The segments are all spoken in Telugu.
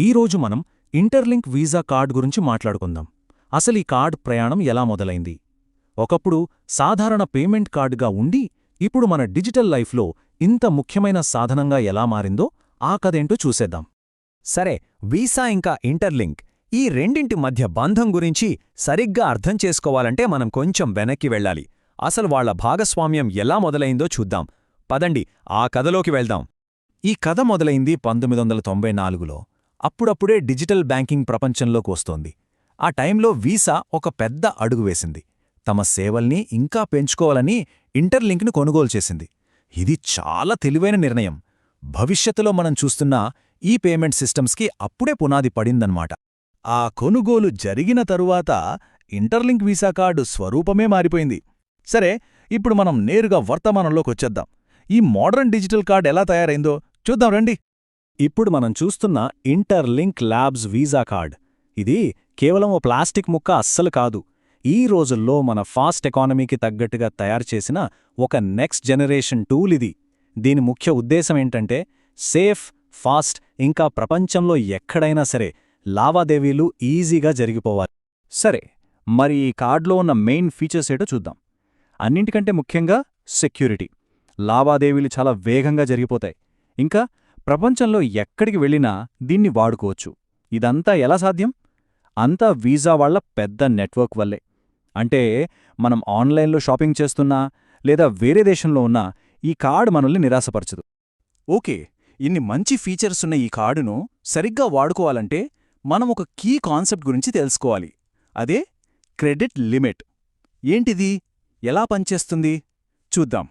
ఈరోజు మనం ఇంటర్లింక్ వీసా కార్డ్ గురించి మాట్లాడుకుందాం. అసలు ఈ కార్డ్ ప్రయాణం ఎలా మొదలైంది? ఒకప్పుడు సాధారణ పేమెంట్ కార్డుగా ఉండి ఇప్పుడు మన డిజిటల్ లైఫ్లో ఇంత ముఖ్యమైన సాధనంగా ఎలా మారిందో ఆ కథేంటో చూసేద్దాం. సరే వీసా ఇంకా ఇంటర్లింక్ ఈ రెండింటి మధ్య బంధం గురించి సరిగ్గా అర్థం చేసుకోవాలంటే మనం కొంచెం వెనక్కి వెళ్ళాలి. అసలు వాళ్ళ భాగస్వామ్యం ఎలా మొదలైందో చూద్దాం. పదండి ఆ కథలోకి వెళ్దాం. ఈ కథ మొదలైంది పంతొమ్మిది వందల తొంభై నాలుగులో. అప్పుడప్పుడే డిజిటల్ బ్యాంకింగ్ ప్రపంచంలోకి వస్తోంది. ఆ టైంలో వీసా ఒక పెద్ద అడుగు వేసింది. తమ సేవల్ని ఇంకా పెంచుకోవాలని ఇంటర్లింక్ను కొనుగోలు చేసింది. ఇది చాలా తెలివైన నిర్ణయం. భవిష్యత్తులో మనం చూస్తున్న ఈ పేమెంట్ సిస్టమ్స్కి అప్పుడే పునాది పడిందన్నమాట. ఆ కొనుగోలు జరిగిన తరువాత ఇంటర్లింక్ వీసా కార్డు స్వరూపమే మారిపోయింది. సరే ఇప్పుడు మనం నేరుగా వర్తమానంలోకొచ్చేద్దాం. ఈ మోడర్న్ డిజిటల్ కార్డ్ ఎలా తయారైందో చూద్దాం రండి. ఇప్పుడు మనం చూస్తున్న ఇంటర్లింక్ ల్యాబ్స్ వీసా కార్డ్. ఇది కేవలం ఓ ప్లాస్టిక్ ముక్క అస్సలు కాదు. ఈ రోజుల్లో మన ఫాస్ట్ ఎకానమీకి తగ్గట్టుగా తయారు చేసిన ఒక నెక్స్ట్ జనరేషన్ టూల్ ఇది. దీని ముఖ్య ఉద్దేశం ఏంటంటే సేఫ్ ఫాస్ట్ ఇంకా ప్రపంచంలో ఎక్కడైనా సరే లావాదేవీలు ఈజీగా జరిగిపోవాలి. సరే మరి ఈ కార్డులో ఉన్న మెయిన్ ఫీచర్స్ ఏటో చూద్దాం. అన్నింటికంటే ముఖ్యంగా సెక్యూరిటీ. లావాదేవీలు చాలా వేగంగా జరిగిపోతాయి. ఇంకా ప్రపంచంలో ఎక్కడికి వెళ్ళినా దీన్ని వాడుకోవచ్చు. ఇదంతా ఎలా సాధ్యం? అంతా వీసా వాళ్ళ పెద్ద నెట్వర్క్ వల్లే. అంటే మనం ఆన్లైన్లో షాపింగ్ చేస్తున్నా లేదా వేరే దేశంలో ఉన్నా ఈ కార్డు మనల్ని నిరాశపరచదు. ఓకే ఇన్ని మంచి ఫీచర్స్ ఉన్న ఈ కార్డును సరిగ్గా వాడుకోవాలంటే మనం ఒక కీ కాన్సెప్ట్ గురించి తెలుసుకోవాలి. అదే క్రెడిట్ లిమిట్. ఏంటిది? ఎలా పనిచేస్తుంది? చూద్దాం.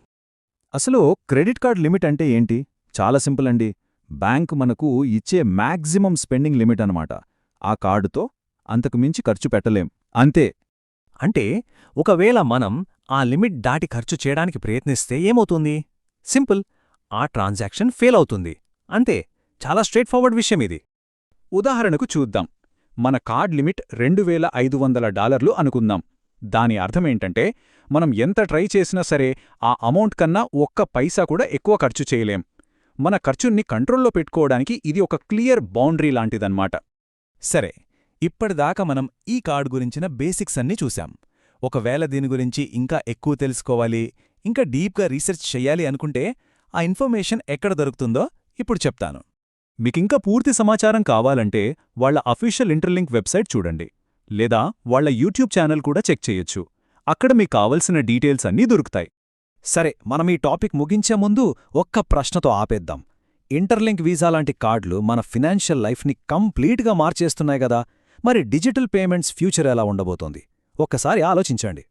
అసలు క్రెడిట్ కార్డ్ లిమిట్ అంటే ఏంటి? చాలా సింపుల్ అండి. బ్యాంకు మనకు ఇచ్చే మ్యాక్సిమం స్పెండింగ్ లిమిట్ అనమాట ఆ కార్డుతో అంతకు మించి ఖర్చు పెట్టలేం. అంతే. అంటే ఒకవేళ మనం ఆ లిమిట్ దాటి ఖర్చు చేయడానికి ప్రయత్నిస్తే ఏమవుతుంది? సింపుల్. ఆ ట్రాన్సాక్షన్ ఫెయిల్ అవుతుంది. అంతే. చాలా స్ట్రేట్ ఫార్వర్డ్ విషయం ఇది. ఉదాహరణకు చూద్దాం. మన కార్డ్ లిమిట్ రెండు వేల ఐదు వందల డాలర్లు అనుకుందాం. దాని అర్థమేంటంటే మనం ఎంత ట్రై చేసినా సరే ఆ అమౌంట్ కన్నా ఒక్క పైసా కూడా ఎక్కువ ఖర్చు చేయలేం. మన ఖర్చుని కంట్రోల్లో పెట్టుకోవడానికి ఇది ఒక క్లియర్ బౌండరీ లాంటిదన్నమాట. సరే ఇప్పటిదాకా మనం ఈ కార్డు గురించిన బేసిక్స్ అన్నీ చూశాం. ఒకవేళ దీని గురించి ఇంకా ఎక్కువ తెలుసుకోవాలి ఇంకా డీప్గా రీసెర్చ్ చెయ్యాలి అనుకుంటే ఆ ఇన్ఫర్మేషన్ ఎక్కడ దొరుకుతుందో ఇప్పుడు చెప్తాను. మీకింకా పూర్తి సమాచారం కావాలంటే వాళ్ళ అఫీషియల్ ఇంటర్లింక్ వెబ్సైట్ చూడండి లేదా వాళ్ళ యూట్యూబ్ ఛానల్ కూడా చెక్ చేయొచ్చు. అక్కడ మీకు కావలసిన డీటెయిల్స్ అన్నీ దొరుకుతాయి. సరే మనం ఈ టాపిక్ ముగించే ముందు ఒక్క ప్రశ్నతో ఆపేద్దాం. ఇంటర్లింక్ వీసా లాంటి కార్డులు మన ఫినాన్షియల్ లైఫ్ని కంప్లీట్గా మార్చేస్తున్నాయి గదా మరి డిజిటల్ పేమెంట్స్ ఫ్యూచర్ ఎలా ఉండబోతోంది? ఒక్కసారి ఆలోచించండి.